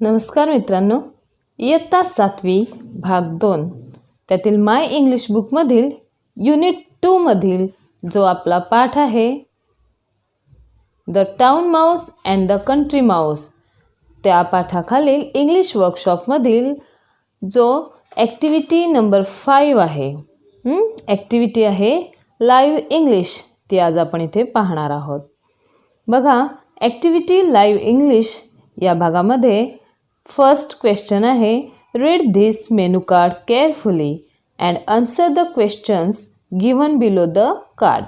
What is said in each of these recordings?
नमस्कार मित्रांनो इयत्ता सातवी भाग दोन. त्यातील माय इंग्लिश बुकमधील युनिट टूमधील जो आपला पाठ आहे the town mouse and the country mouse त्या पाठाखालील इंग्लिश वर्कशॉपमधील जो ॲक्टिव्हिटी नंबर फाईव्ह आहे ॲक्टिव्हिटी आहे लाईव्ह इंग्लिश ती आज आपण इथे पाहणार आहोत. बघा ॲक्टिव्हिटी लाईव्ह इंग्लिश या भागामध्ये फर्स्ट क्वेश्चन आहे read this menu card carefully and answer the questions given below the card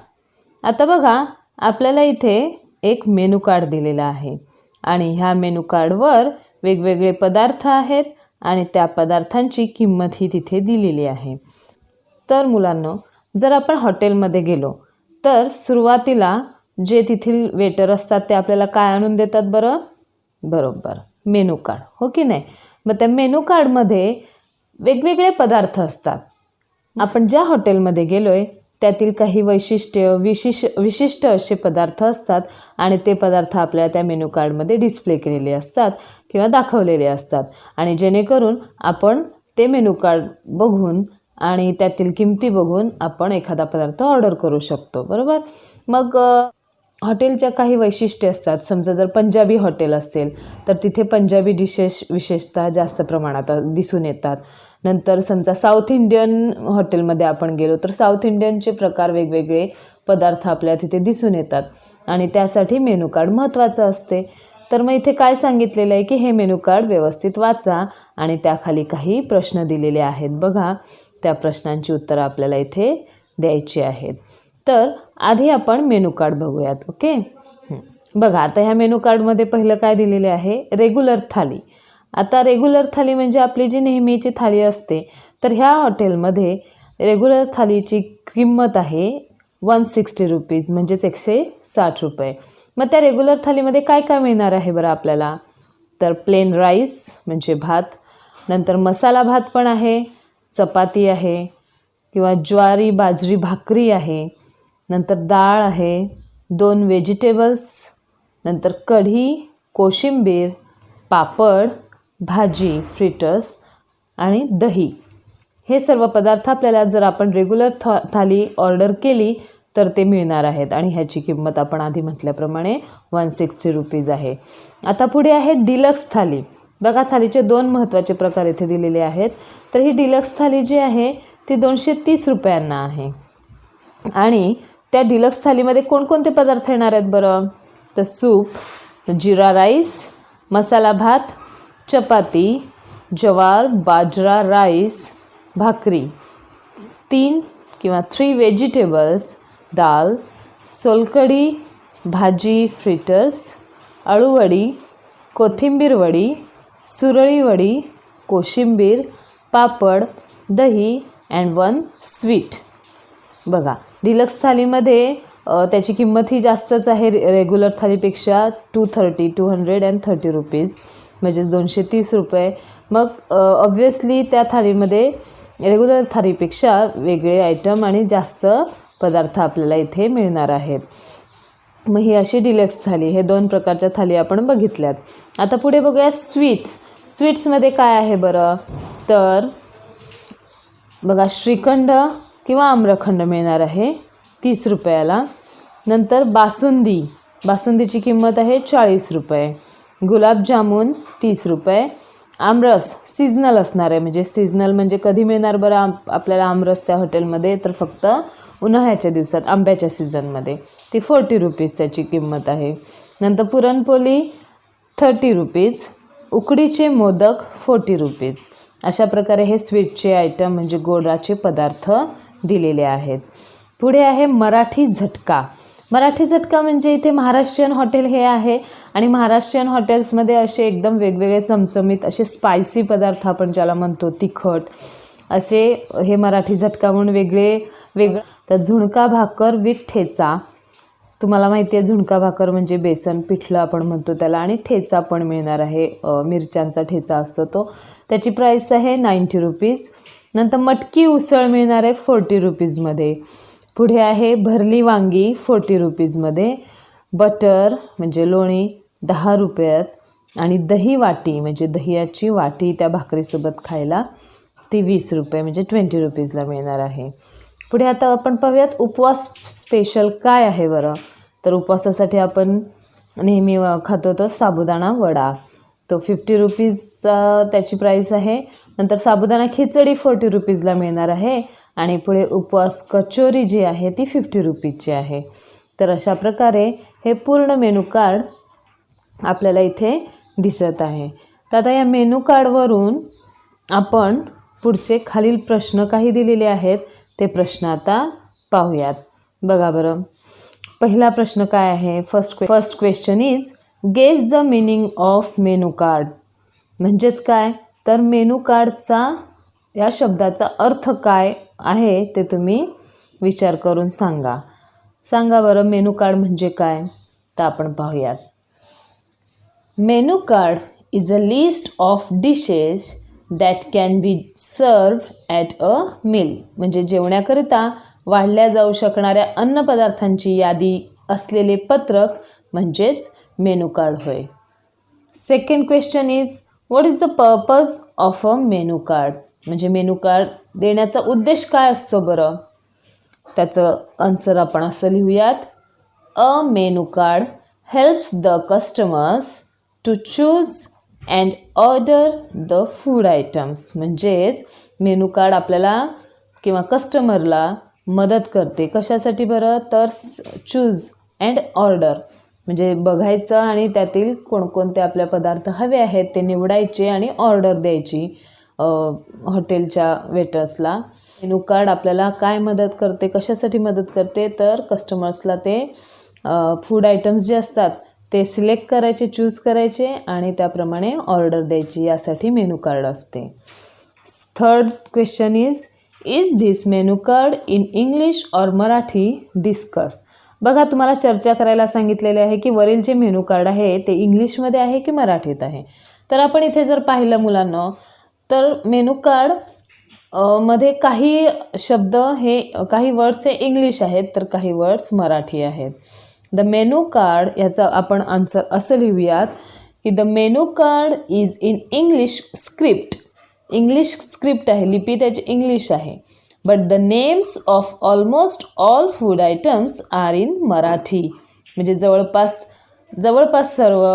आता बघा आपल्याला इथे एक मेनू कार्ड दिलेला आहे. आणि ह्या मेनू कार्डवर वेगवेगळे पदार्थ आहेत आणि त्या पदार्थांची किंमत ही तिथे दिलेली आहे. तर मुलांनो जर आपण हॉटेलमध्ये गेलो तर सुरुवातीला जे तेथील वेटर असतात ते आपल्याला काय आणून देतात बरं? बरोबर. मेनू कार्ड हो की नाही? मग त्या मेनू कार्डमध्ये वेगवेगळे पदार्थ असतात. आपण ज्या हॉटेलमध्ये गेलो आहे त्यातील काही वैशिष्ट्य विशिष विशिष्ट असे पदार्थ असतात आणि ते पदार्थ आपल्याला त्या मेनू कार्डमध्ये डिस्प्ले केलेले असतात किंवा दाखवलेले असतात. आणि जेणेकरून आपण ते मेनू कार्ड बघून आणि त्यातील किमती बघून आपण एखादा पदार्थ ऑर्डर करू शकतो बरोबर? मग हॉटेलच्या काही वैशिष्ट्ये असतात. समजा जर पंजाबी हॉटेल असेल तर तिथे पंजाबी डिशेस विशेषतः जास्त प्रमाणात दिसून येतात. नंतर समजा साऊथ इंडियन हॉटेलमध्ये आपण गेलो तर साऊथ इंडियनचे प्रकार वेगवेगळे पदार्थ आपल्याला तिथे दिसून येतात. आणि त्यासाठी मेनू कार्ड महत्त्वाचं असते. तर मग इथे काय सांगितलेलं आहे की हे मेनू कार्ड व्यवस्थित वाचा आणि त्याखाली काही प्रश्न दिलेले आहेत. बघा त्या प्रश्नांची उत्तरं आपल्याला इथे द्यायची आहेत. तर आधी आपण मेनू कार्ड बघूयात ओके. बघा आता ह्या मेनू कार्डमध्ये पहिलं काय दिलेले आहे? रेग्युलर थाली. आता रेग्युलर थाली म्हणजे आपली जी नेहमीची थाली असते तर ह्या हॉटेलमध्ये रेग्युलर थालीची किंमत आहे वन सिक्स्टी रुपीज म्हणजेच एकशे साठ रुपये. मग त्या रेग्युलर थालीमध्ये काय काय मिळणार आहे बरं आपल्याला? तर प्लेन राईस म्हणजे भात. नंतर मसाला भात पण आहे चपाती आहे किंवा ज्वारी बाजरी भाकरी आहे. नंतर डाळ आहे दोन व्हेजिटेबल्स नंतर कढी कोशिंबीर पापड भाजी फ्रिटर्स आणि दही. हे सर्व पदार्थ आपल्याला जर आपण रेग्युलर था थाली ऑर्डर केली तर ते मिळणार आहेत. आणि ह्याची किंमत आपण आधी म्हटल्याप्रमाणे वन सिक्स्टी रुपीज आहे. आता पुढे आहे डिलक्स थाली. बघा थालीचे दोन महत्त्वाचे प्रकार इथे दिलेले आहेत. तर ही डिलक्स थाली जी आहे ती दोनशे तीस रुपयांना आहे. आणि त्या डिलक्स थालीमध्ये कोणकोणते पदार्थ येणार आहेत बरं? तर सूप जिरा राईस मसाला भात चपाती जवार बाजरा राईस भाकरी. तीन किंवा थ्री व्हेजिटेबल्स दाल सोलकढी भाजी फ्रिटर्स अळूवडी कोथिंबीर वडी सुरळी वडी कोशिंबीर पापड दही अँड वन स्वीट बघा डिलक्स थालीमध्ये त्याची किंमत ही जास्तच आहे रे regular थालीपेक्षा two thirty two hundred and thirty rupees म्हणजेच दोनशे तीस रुपये. मग ऑब्वियसली त्या थालीमध्ये रेग्युलर थालीपेक्षा वेगळे आयटम आणि जास्त पदार्थ आपल्याला इथे मिळणार आहेत. मग ही अशी डिलक्स थाली हे दोन प्रकारच्या थाली आपण बघितल्यात. आता पुढे बघूया स्वीट्स स्वीट्समध्ये काय आहे बरं? तर बघा श्रीखंड किंवा आम्रखंड मिळणार आहे. तीस रुपयाला. नंतर बासुंदी. बासुंदीची किंमत आहे चाळीस रुपये. गुलाबजामुन तीस रुपये. आमरस सीझनल असणार आहे. म्हणजे सीजनल म्हणजे कधी मिळणार बरं आपल्याला आमरस त्या हॉटेलमध्ये तर फक्त उन्हाळ्याच्या दिवसात आंब्याच्या सीझनमध्ये ती फोर्टी रुपीज त्याची किंमत आहे. नंतर पुरणपोळी थर्टी रुपीज उकडीचे मोदक फोर्टी रुपीज अशा प्रकारे हे स्वीटचे आयटम म्हणजे गोडाचे पदार्थ दिलेले आहेत. पुढे आहे मराठी झटका. मराठी झटका म्हणजे इथे महाराष्ट्रीयन हॉटेल हे आहे आणि महाराष्ट्रीयन हॉटेल्समध्ये असे एकदम वेगवेगळे चमचमीत असे स्पायसी पदार्थ आपण ज्याला म्हणतो तिखट असे हे मराठी झटका म्हणून वेगळे वेगळं. तर झुणका भाकर विथ ठेचा. तुम्हाला माहिती आहे झुणका भाकर म्हणजे बेसन पिठलं आपण म्हणतो त्याला आणि ठेचा पण मिळणार आहे. मिरच्यांचा ठेचा असतो तो. त्याची प्राईस आहे नाईंटी रुपीज नंतर मटकी उसळ मिळणार आहे फोर्टी रुपीजमध्ये. पुढे आहे भरली वांगी फोर्टी रुपीजमध्ये. बटर म्हणजे लोणी दहा रुपयात आणि दही वाटी म्हणजे दह्याची वाटी त्या भाकरीसोबत खायला ती वीस रुपये म्हणजे ट्वेंटी रुपीजला मिळणार आहे. पुढे आता आपण पाहूयात उपवास स्पेशल काय आहे बरं? तर उपवासासाठी आपण नेहमी खातो तो साबुदाणा वडा. तो फिफ्टी रुपीजचा त्याची प्राईस आहे नंतर साबुदाणा खिचडी फोर्टी रुपीजला मिळणार आहे. आणि पुढे उपवास कचोरी जी आहे ती फिफ्टी रुपीजची आहे. तर अशा प्रकारे हे पूर्ण मेनू कार्ड आपल्याला इथे दिसत आहे. तर आता या मेनू कार्डवरून आपण पुढचे खालील प्रश्न काही दिलेले आहेत ते प्रश्न आता पाहूयात. बघा बरं. पहिला प्रश्न काय आहे? First first question is guess the meaning of menu card म्हणजेच काय? तर मेनू कार्डचा या शब्दाचा अर्थ काय आहे ते तुम्ही विचार करून सांगा. सांगा बरं मेनू कार्ड म्हणजे काय? तर आपण पाहूयात. Menu card is a list of dishes that can be served at a mill. म्हणजे जेवण्याकरिता वाढल्या जाऊ शकणाऱ्या अन्नपदार्थांची यादी असलेले पत्रक म्हणजेच मेनू कार्ड होय. Second question is what is the purpose of a menu card म्हणजे मेनू कार्ड देण्याचा उद्देश काय असतो बरं? त्याचं आन्सर आपण असं लिहूयात. A menu card helps the customers to choose and order the food items म्हणजेच मेनू कार्ड आपल्याला किंवा कस्टमरला मदत करते. कशासाठी बरं? तर चूज अँड ऑर्डर म्हणजे बघायचं आणि त्यातील कोणकोणते आपल्या पदार्थ हवे आहेत ते निवडायचे आणि ऑर्डर द्यायची हॉटेलच्या वेटर्सला. मेनू कार्ड आपल्याला काय मदत करते कशासाठी मदत करते तर कस्टमर्सला ते फूड आयटम्स जे असतात ते सिलेक्ट करायचे चूज करायचे आणि त्याप्रमाणे ऑर्डर द्यायची यासाठी मेनू कार्ड असते. Third question is is this menu card in English or Marathi discuss बघा तुम्हाला चर्चा करायला सांगितलेले आहे की वरील जे मेनू कार्ड आहे ते इंग्लिशमध्ये आहे की मराठीत आहे? तर आपण इथे जर पाहिलं मुलांना तर मेनू कार्डमध्ये काही शब्द हे काही वर्ड्स हे इंग्लिश आहेत तर काही वर्ड्स मराठी आहेत. द मेनू कार्ड याचा आपण आन्सर असं लिहूयात की the menu card is in English script. English script आहे लिपी त्याची इंग्लिश आहे. But the names of almost all food items are in Marathi म्हणजे जवळपास जवळपास सर्व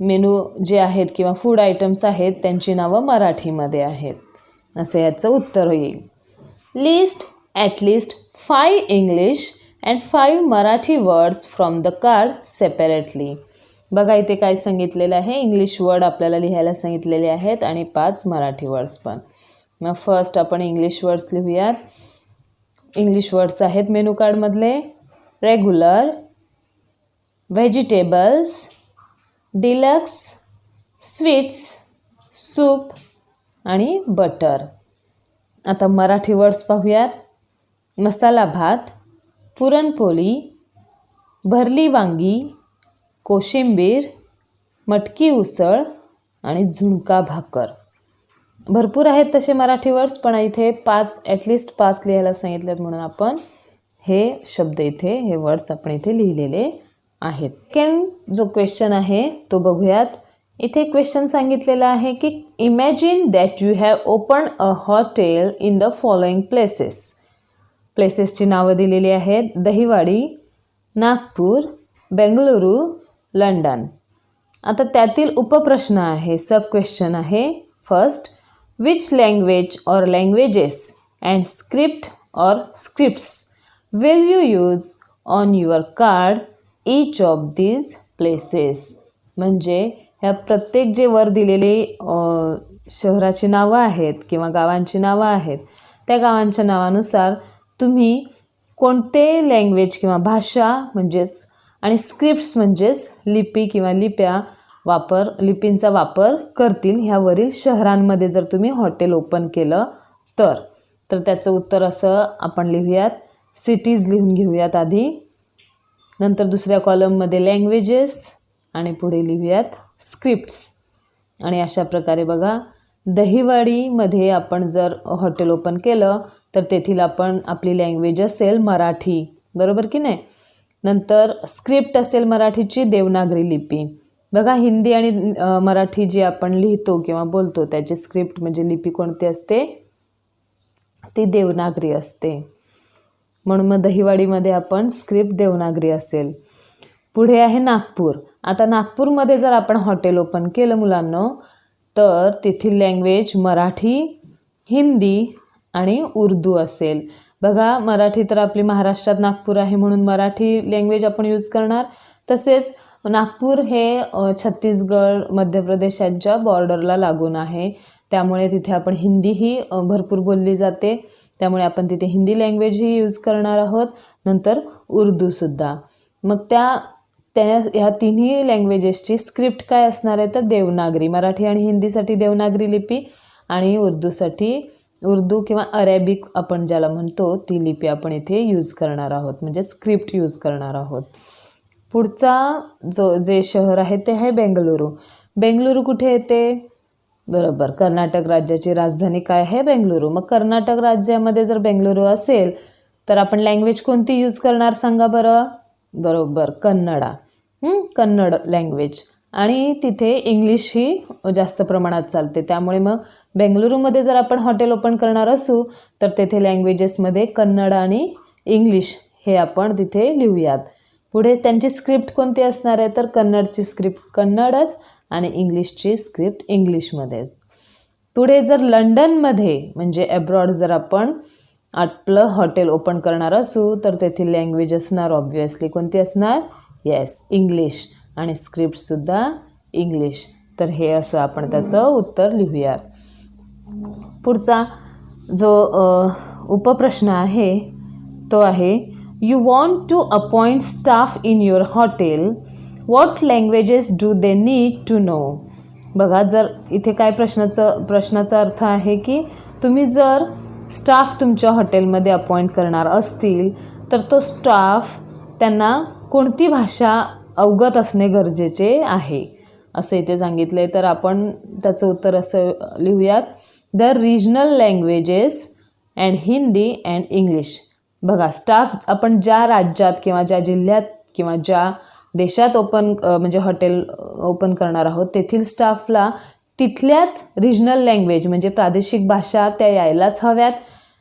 मेनू जे आहेत किंवा फूड आयटम्स आहेत त्यांची नावं मराठीमध्ये आहेत. असं याचं उत्तर येईल list at least five five English and five Marathi words from the card separately बघा इथे काय सांगितलेलं आहे? इंग्लिश वर्ड आपल्याला लिहायला सांगितलेले आहेत आणि पाच मराठी वर्ड्स पण. मग फर्स्ट आपण इंग्लिश वर्ड्स लिहूयात. इंग्लिश वर्ड्स आहेत menu कार्डमधले regular vegetables deluxe sweets soup आणि बटर आता मराठी वर्ड्स पाहूयात. मसाला भात पुरणपोळी भरली वांगी कोशिंबीर मटकी उसळ आणि झुणका भाकर. भरपूर आहेत तसे मराठी वर्ड्स पण इथे पाच ॲटलिस्ट पाच लिहायला सांगितलेत म्हणून आपण हे शब्द इथे हे वर्ड्स आपण इथे लिहिलेले आहेत. सेकंड जो क्वेश्चन आहे तो बघूयात. इथे क्वेश्चन सांगितलेला आहे की imagine that you have open a hotel in the following places प्लेसेसची नावं दिलेली आहेत. दहिवाडी नागपूर बेंगळुरू लंडन. आता त्यातील उपप्रश्न आहे सब क्वेश्चन आहे. First which language or languages and script or scripts will you use on your card each of these places म्हणजे ह्या प्रत्येक जे वर दिलेले शहराची नावं आहेत किंवा गावांची नावं आहेत त्या गावांच्या नावानुसार तुम्ही कोणते लँग्वेज किंवा भाषा म्हणजेच आणि स्क्रिप्ट्स म्हणजेच लिपी किंवा लिप्या वापर लिपींचा वापर करतील ह्यावरील शहरांमध्ये जर तुम्ही हॉटेल ओपन केलं तर. तर त्याचं उत्तर असं आपण लिहूयात. सिटीज लिहून घेऊयात आधी. नंतर दुसऱ्या कॉलममध्ये लँग्वेजेस आणि पुढे लिहूयात स्क्रिप्ट्स आणि अशा प्रकारे बघा दहिवाडीमध्ये आपण जर हॉटेल ओपन केलं तर तेथील आपण आपली लँग्वेज असेल मराठी. बरोबर की नाही? नंतर स्क्रिप्ट असेल मराठीची देवनागरी लिपी. बघा हिंदी आणि मराठी जी आपण लिहितो किंवा बोलतो त्याची स्क्रिप्ट म्हणजे लिपी कोणती असते? ती देवनागरी असते. म्हणून मग दहिवाडीमध्ये आपण स्क्रिप्ट देवनागरी असेल. पुढे आहे नागपूर. आता नागपूरमध्ये जर आपण हॉटेल ओपन केलं मुलांना तर तेथील लँग्वेज मराठी हिंदी आणि उर्दू असेल. बघा मराठी तर आपली महाराष्ट्रात नागपूर आहे म्हणून मराठी लँग्वेज आपण यूज करणार. तसेच नागपूर हे छत्तीसगड मध्य प्रदेशाच्या बॉर्डरला लागून आहे. त्यामुळे तिथे आपण हिंदीही भरपूर बोलली जाते. त्यामुळे आपण तिथे हिंदी लँग्वेजही यूज करणार आहोत. नंतर उर्दूसुद्धा मग त्या त्या ह्या तिन्ही लँग्वेजेसची स्क्रिप्ट काय असणार आहे तर देवनागरी मराठी आणि हिंदीसाठी देवनागरी लिपी आणि उर्दूसाठी उर्दू किंवा अरेबिक आपण ज्याला म्हणतो ती लिपी आपण इथे यूज करणार आहोत. म्हणजे स्क्रिप्ट यूज करणार आहोत. पुढचा जो जे शहर आहे ते आहे बेंगलुरू. बेंगलुरू कुठे येते? बरोबर कर्नाटक राज्याची राजधानी काय आहे? बेंगलुरू. मग कर्नाटक राज्यामध्ये जर बेंगलुरू असेल तर आपण लँग्वेज कोणती यूज करणार सांगा बरं? बरोबर कन्नडा. कन्नड लँग्वेज आणि तिथे इंग्लिश ही जास्त प्रमाणात चालते. त्यामुळे मग बेंगलुरूमध्ये जर आपण हॉटेल ओपन करणार असू तर तेथे लँग्वेजेसमध्ये कन्नड आणि इंग्लिश हे आपण तिथे लिहूयात. पुढे त्यांची स्क्रिप्ट कोणती असणार आहे? तर कन्नडची स्क्रिप्ट कन्नडच आणि इंग्लिशची स्क्रिप्ट इंग्लिशमध्येच. पुढे जर लंडनमध्ये म्हणजे अब्रॉड जर आपण आपलं हॉटेल ओपन करणार असू तर तेथील लँग्वेज असणार ऑब्वियसली कोणती असणार? येस इंग्लिश आणि स्क्रिप्टसुद्धा इंग्लिश तर हे असं आपण त्याचं उत्तर लिहूयात. पुढचा जो उपप्रश्न आहे तो आहे you want to appoint staff in your hotel what languages do they need to know बघा जर इथे काय प्रश्नाचं प्रश्नाचा अर्थ आहे की तुम्ही जर स्टाफ तुमच्या हॉटेलमध्ये अपॉइंट करणार असतील तर तो स्टाफ त्यांना कोणती भाषा अवगत असणे गरजेचे आहे? असं इथे सांगितलं आहे तर आपण त्याचं उत्तर असं लिहूयात. The regional languages and Hindi and English बघा स्टाफ आपण ज्या राज्यात किंवा ज्या जिल्ह्यात किंवा ज्या देशात ओपन म्हणजे हॉटेल ओपन करणार आहोत तेथील स्टाफला तिथल्याच रिजनल लँग्वेज म्हणजे प्रादेशिक भाषा त्या यायलाच हव्यात.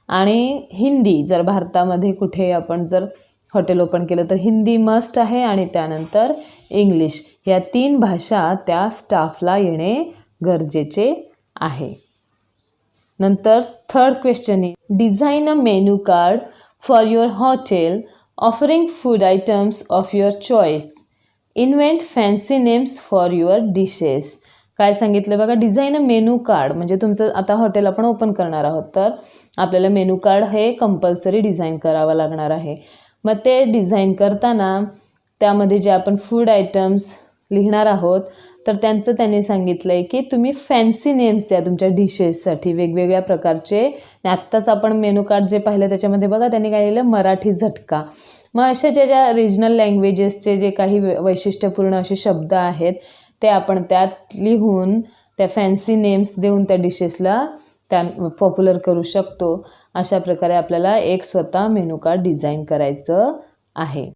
आणि हिंदी जर भारतामध्ये कुठे आपण जर हॉटेल ओपन केलं तर हिंदी मस्ट आहे आणि त्यानंतर इंग्लिश या तीन भाषा त्या स्टाफला येणे गरजेचे आहे. नंतर third question design a menu card for your hotel offering food items of your choice invent fancy names for your dishes काय सांगितलं बघा डिझाईन अ मेनू कार्ड म्हणजे तुमचं आता हॉटेल आपण ओपन करणार आहोत तर आपल्याला मेनू कार्ड हे कंपल्सरी डिझाईन करावं लागणार आहे. मग ते डिझाईन करताना त्यामध्ये जे आपण फूड आयटम्स लिहिणार आहोत तर त्यांचं त्यांनी सांगितलं आहे की तुम्ही फॅन्सी नेम्स द्या तुमच्या डिशेससाठी वेगवेगळ्या प्रकारचे. आत्ताच आपण मेनू कार्ड जे पाहिलं त्याच्यामध्ये बघा त्यांनी काय लिहिलं मराठी झटका. मग अशा ज्या ज्या रिजनल लँग्वेजेसचे जे काही वै- वैशिष्ट्यपूर्ण असे शब्द आहेत ते आपण त्यात लिहून त्या फॅन्सी नेम्स देऊन त्या डिशेसला त्या पॉप्युलर करू शकतो. अशा प्रकारे आपल्याला एक स्वतः मेनू कार्ड डिझाईन करायचं आहे.